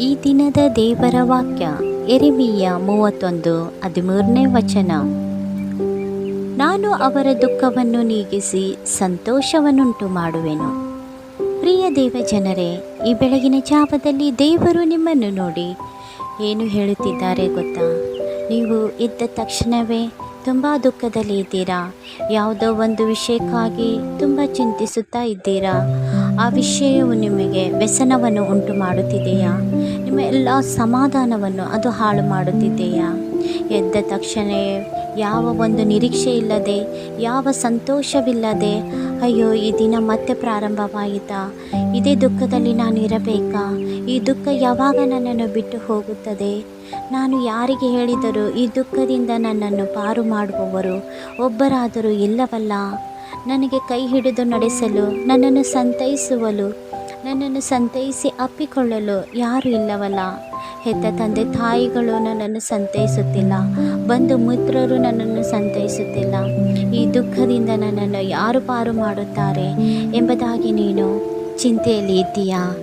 ಈ ದಿನದ ದೇವರ ವಾಕ್ಯ ಎರಿಮಿಯ ಮೂವತ್ತೊಂದು, ಹದಿಮೂರನೇ ವಚನ. ನಾನು ಅವರ ದುಃಖವನ್ನು ನೀಗಿಸಿ ಸಂತೋಷವನ್ನುಂಟು ಮಾಡುವೆನು. ಪ್ರಿಯ ದೇವ ಜನರೇ, ಈ ಬೆಳಗಿನ ಜಾವದಲ್ಲಿ ದೇವರು ನಿಮ್ಮನ್ನು ನೋಡಿ ಏನು ಹೇಳುತ್ತಿದ್ದಾರೆ ಗೊತ್ತಾ? ನೀವು ಇದ್ದ ತಕ್ಷಣವೇ ತುಂಬ ದುಃಖದಲ್ಲಿ ಇದ್ದೀರಾ? ಯಾವುದೋ ಒಂದು ವಿಷಯಕ್ಕಾಗಿ ತುಂಬ ಚಿಂತಿಸುತ್ತಾ ಇದ್ದೀರಾ? ಆ ವಿಷಯವು ನಿಮಗೆ ವ್ಯಸನವನ್ನು ಉಂಟು ಮಾಡುತ್ತಿದೆಯಾ ನಿಮ್ಮ ಎಲ್ಲ ಸಮಾಧಾನವನ್ನು ಅದು ಹಾಳು ಮಾಡುತ್ತಿದೆಯಾ? ಎದ್ದ ತಕ್ಷಣ, ಯಾವ ಒಂದು ನಿರೀಕ್ಷೆ ಇಲ್ಲದೆ, ಯಾವ ಸಂತೋಷವಿಲ್ಲದೆ, ಅಯ್ಯೋ, ಈ ದಿನ ಮತ್ತೆ ಪ್ರಾರಂಭವಾಯಿತಾ? ಇದೇ ದುಃಖದಲ್ಲಿ ನಾನು ಇರಬೇಕಾ? ಈ ದುಃಖ ಯಾವಾಗ ನನ್ನನ್ನು ಬಿಟ್ಟು ಹೋಗುತ್ತದೆ? ನಾನು ಯಾರಿಗೆ ಹೇಳಿದರೂ ಈ ದುಃಖದಿಂದ ನನ್ನನ್ನು ಪಾರು ಮಾಡುವವರು ಒಬ್ಬರಾದರೂ ಇಲ್ಲವಲ್ಲ? ನನಗೆ ಕೈ ಹಿಡಿದು ನಡೆಸಲು, ನನ್ನನ್ನು ಸಂತೈಸುವಲು ನನ್ನನ್ನು ಸಂತೈಸಿ ಅಪ್ಪಿಕೊಳ್ಳಲು ಯಾರು ಇಲ್ಲವಲ್ಲ. ಹೆತ್ತ ತಂದೆ ತಾಯಿಗಳು ನನ್ನನ್ನು ಸಂತೈಸುತ್ತಿಲ್ಲ. ಬಂಧು ಮಿತ್ರರು ನನ್ನನ್ನು ಸಂತೈಸುತ್ತಿಲ್ಲ. ಈ ದುಃಖದಿಂದ ನನ್ನನ್ನು ಯಾರು ಪಾರು ಮಾಡುತ್ತಾರೆ ಎಂಬುದಾಗಿ ನೀನು ಚಿಂತೆಯಲ್ಲಿ ಇದ್ದೀಯಾ?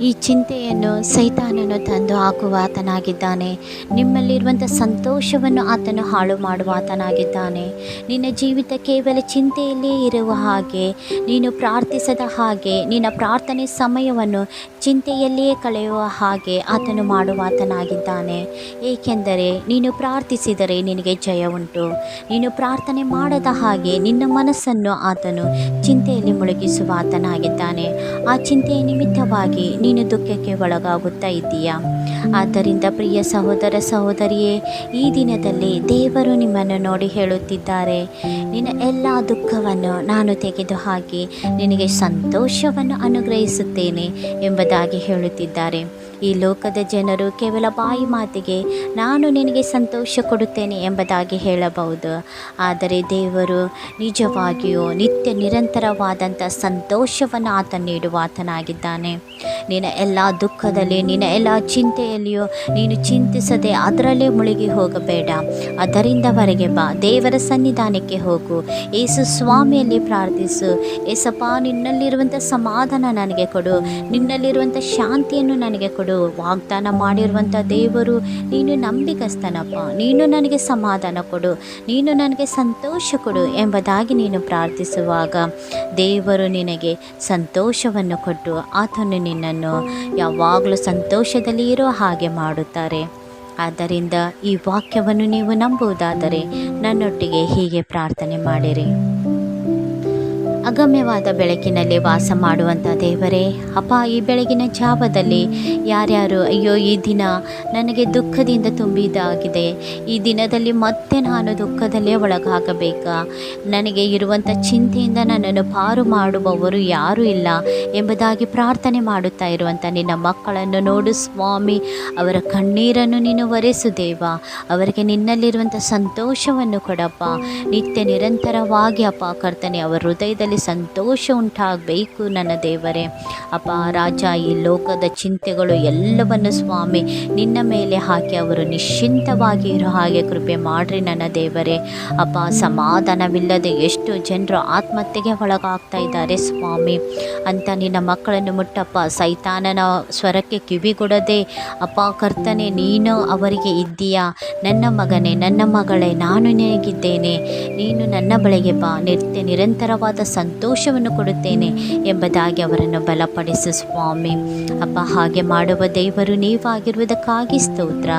ಈ ಚಿಂತೆಯನ್ನು ಸೈತಾನನು ತಂದು ಹಾಕುವ ಆತನಾಗಿದ್ದಾನೆ ನಿಮ್ಮಲ್ಲಿರುವಂಥ ಸಂತೋಷವನ್ನು ಆತನು ಹಾಳು ಮಾಡುವ ಆತನಾಗಿದ್ದಾನೆ ನಿನ್ನ ಜೀವಿತ ಕೇವಲ ಚಿಂತೆಯಲ್ಲೇ ಇರುವ ಹಾಗೆ, ನೀನು ಪ್ರಾರ್ಥಿಸದ ಹಾಗೆ, ನಿನ್ನ ಪ್ರಾರ್ಥನೆ ಸಮಯವನ್ನು ಚಿಂತೆಯಲ್ಲಿಯೇ ಕಳೆಯುವ ಹಾಗೆ ಆತನು ಮಾಡುವ ಆತನಾಗಿದ್ದಾನೆ ಏಕೆಂದರೆ ನೀನು ಪ್ರಾರ್ಥಿಸಿದರೆ ನಿನಗೆ ಜಯ ಉಂಟು. ನೀನು ಪ್ರಾರ್ಥನೆ ಮಾಡದ ಹಾಗೆ ನಿನ್ನ ಮನಸ್ಸನ್ನು ಆತನು ಚಿಂತೆಯಲ್ಲಿ ಮುಳುಗಿಸುವ ಆತನಾಗಿದ್ದಾನೆ ಆ ಚಿಂತೆಯ ನಿಮಿತ್ತವಾಗಿ ನೀನು ದುಃಖಕ್ಕೆ ಒಳಗಾಗುತ್ತಾ ಇದ್ದೀಯಾ? ಆದ್ದರಿಂದ ಪ್ರಿಯ ಸಹೋದರ ಸಹೋದರಿಯೇ, ಈ ದಿನದಲ್ಲಿ ದೇವರು ನಿಮ್ಮನ್ನು ನೋಡಿ ಹೇಳುತ್ತಿದ್ದಾರೆ. ನಿನ್ನ ಎಲ್ಲ ದುಃಖವನ್ನು ನಾನು ತೆಗೆದುಹಾಕಿ ನಿನಗೆ ಸಂತೋಷವನ್ನು ಅನುಗ್ರಹಿಸುತ್ತೇನೆ ಎಂಬುದಾಗಿ ಹೇಳುತ್ತಿದ್ದಾರೆ. ಈ ಲೋಕದ ಜನರು ಕೇವಲ ಬಾಯಿ ಮಾತಿಗೆ ನಾನು ನಿನಗೆ ಸಂತೋಷ ಕೊಡುತ್ತೇನೆ ಎಂಬುದಾಗಿ ಹೇಳಬಹುದು. ಆದರೆ ದೇವರು ನಿಜವಾಗಿಯೂ ನಿತ್ಯ ನಿರಂತರವಾದಂಥ ಸಂತೋಷವನ್ನು ಆತ ನೀಡುವ ಆತನಾಗಿದ್ದಾನೆ. ನಿನ್ನ ಎಲ್ಲ ದುಃಖದಲ್ಲಿ, ನಿನ್ನ ಎಲ್ಲ ಚಿಂತೆಯಲ್ಲಿಯೂ ನೀನು ಚಿಂತಿಸದೆ ಅದರಲ್ಲೇ ಮುಳುಗಿ ಹೋಗಬೇಡ. ಅದರಿಂದ ಹೊರಗೆ ಬಾ, ದೇವರ ಸನ್ನಿಧಾನಕ್ಕೆ ಹೋಗು. ಏಸು ಸ್ವಾಮಿಯಲ್ಲಿ ಪ್ರಾರ್ಥಿಸು. ಏಸಪ್ಪ ನಿನ್ನಲ್ಲಿರುವಂಥ ಸಮಾಧಾನ ನನಗೆ ಕೊಡು. ನಿನ್ನಲ್ಲಿರುವಂಥ ಶಾಂತಿಯನ್ನು ನನಗೆ ಕೊಡು. ವಾಗ್ದಾನ ಮಾಡಿರುವಂಥ ದೇವರು ನೀನು ನಂಬಿಕಸ್ತನಪ್ಪ ನೀನು ನನಗೆ ಸಮಾಧಾನ ಕೊಡು. ನೀನು ನನಗೆ ಸಂತೋಷ ಕೊಡು ಎಂಬುದಾಗಿ ನೀನು ಪ್ರಾರ್ಥಿಸುವಾಗ ದೇವರು ನಿನಗೆ ಸಂತೋಷವನ್ನು ಕೊಟ್ಟು ಆತನು ನಿನ್ನನ್ನು ಯಾವಾಗಲೂ ಸಂತೋಷದಲ್ಲಿ ಇರೋ ಹಾಗೆ ಮಾಡುತ್ತಾರೆ. ಆದ್ದರಿಂದ ಈ ವಾಕ್ಯವನ್ನು ನೀವು ನಂಬುವುದಾದರೆ ನನ್ನೊಟ್ಟಿಗೆ ಹೀಗೆ ಪ್ರಾರ್ಥನೆ ಮಾಡಿರಿ. ಅಗಮ್ಯವಾದ ಬೆಳಕಿನಲ್ಲಿ ವಾಸ ಮಾಡುವಂಥ ದೇವರೇ, ಅಪ್ಪ, ಈ ಬೆಳಗಿನ ಜಾವದಲ್ಲಿ ಯಾರ್ಯಾರು, ಅಯ್ಯೋ, ಈ ದಿನ ನನಗೆ ದುಃಖದಿಂದ ತುಂಬಿದಾಗಿದೆ. ಈ ದಿನದಲ್ಲಿ ಮತ್ತೆ ನಾನು ದುಃಖದಲ್ಲೇ ಒಳಗಾಗಬೇಕಾ? ನನಗೆ ಇರುವಂಥ ಚಿಂತೆಯಿಂದ ನನ್ನನ್ನು ಪಾರು ಮಾಡುವವರು ಯಾರೂ ಇಲ್ಲ ಎಂಬುದಾಗಿ ಪ್ರಾರ್ಥನೆ ಮಾಡುತ್ತಾ ಇರುವಂಥ ನಿನ್ನ ಮಕ್ಕಳನ್ನು ನೋಡು ಸ್ವಾಮಿ. ಅವರ ಕಣ್ಣೀರನ್ನು ನೀನು ಒರೆಸು ದೇವ ಅವರಿಗೆ ನಿನ್ನಲ್ಲಿರುವಂಥ ಸಂತೋಷವನ್ನು ಕೊಡಪ್ಪ. ನಿತ್ಯ ನಿರಂತರವಾಗಿ ಅಪ್ಪ ಕರ್ತನೆ, ಅವರ ಹೃದಯದಲ್ಲಿ ಸಂತೋಷ ಉಂಟಾಗಬೇಕು ನನ್ನ ದೇವರೇ. ಅಪ್ಪ, ರಾಜ, ಈ ಲೋಕದ ಚಿಂತೆಗಳು ಎಲ್ಲವನ್ನು ಸ್ವಾಮಿ, ನಿನ್ನ ಮೇಲೆ ಹಾಕಿ ಅವರು ನಿಶ್ಚಿಂತವಾಗಿ ಇರೋ ಹಾಗೆ ಕೃಪೆ ಮಾಡ್ರಿ ನನ್ನ ದೇವರೇ. ಅಪ್ಪ, ಸಮಾಧಾನವಿಲ್ಲದೆ ಎಷ್ಟು ಜನರು ಆತ್ಮಹತ್ಯೆಗೆ ಒಳಗಾಗ್ತಾ ಇದ್ದಾರೆ ಸ್ವಾಮಿ. ಅಂತ ನಿನ್ನ ಮಕ್ಕಳನ್ನು ಮುಟ್ಟಪ್ಪ, ಸೈತಾನನ ಸ್ವರಕ್ಕೆ ಕಿವಿಗೊಡದೆ, ಅಪ್ಪ, ಕರ್ತನೆ, ನೀನು ಅವರಿಗೆ ಇದ್ದೀಯಾ? ನನ್ನ ಮಗನೇ, ನನ್ನ ಮಗಳೇ, ನಾನು ನಿನಗಿದ್ದೇನೆ. ನೀನು ನನ್ನ ಬಳಿಗೆ ಬಾ, ನಿತ್ಯ ನಿರಂತರವಾದ ಸಂತೋಷವನ್ನು ಕೊಡುತ್ತೇನೆ ಎಂಬುದಾಗಿ ಅವರನ್ನು ಬಲಪಡಿಸು ಸ್ವಾಮಿ. ಅಪ್ಪ, ಹಾಗೆ ಮಾಡುವ ದೇವರು ನೀವಾಗಿರುವುದಕ್ಕಾಗಿ ಸ್ತೋತ್ರ.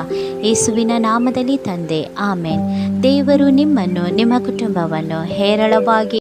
ಯೇಸುವಿನ ನಾಮದಲ್ಲಿ ತಂದೆ. ಆಮೇನ್. ದೇವರು ನಿಮ್ಮನ್ನು, ನಿಮ್ಮ ಕುಟುಂಬವನ್ನು ಹೇರಳವಾಗಿ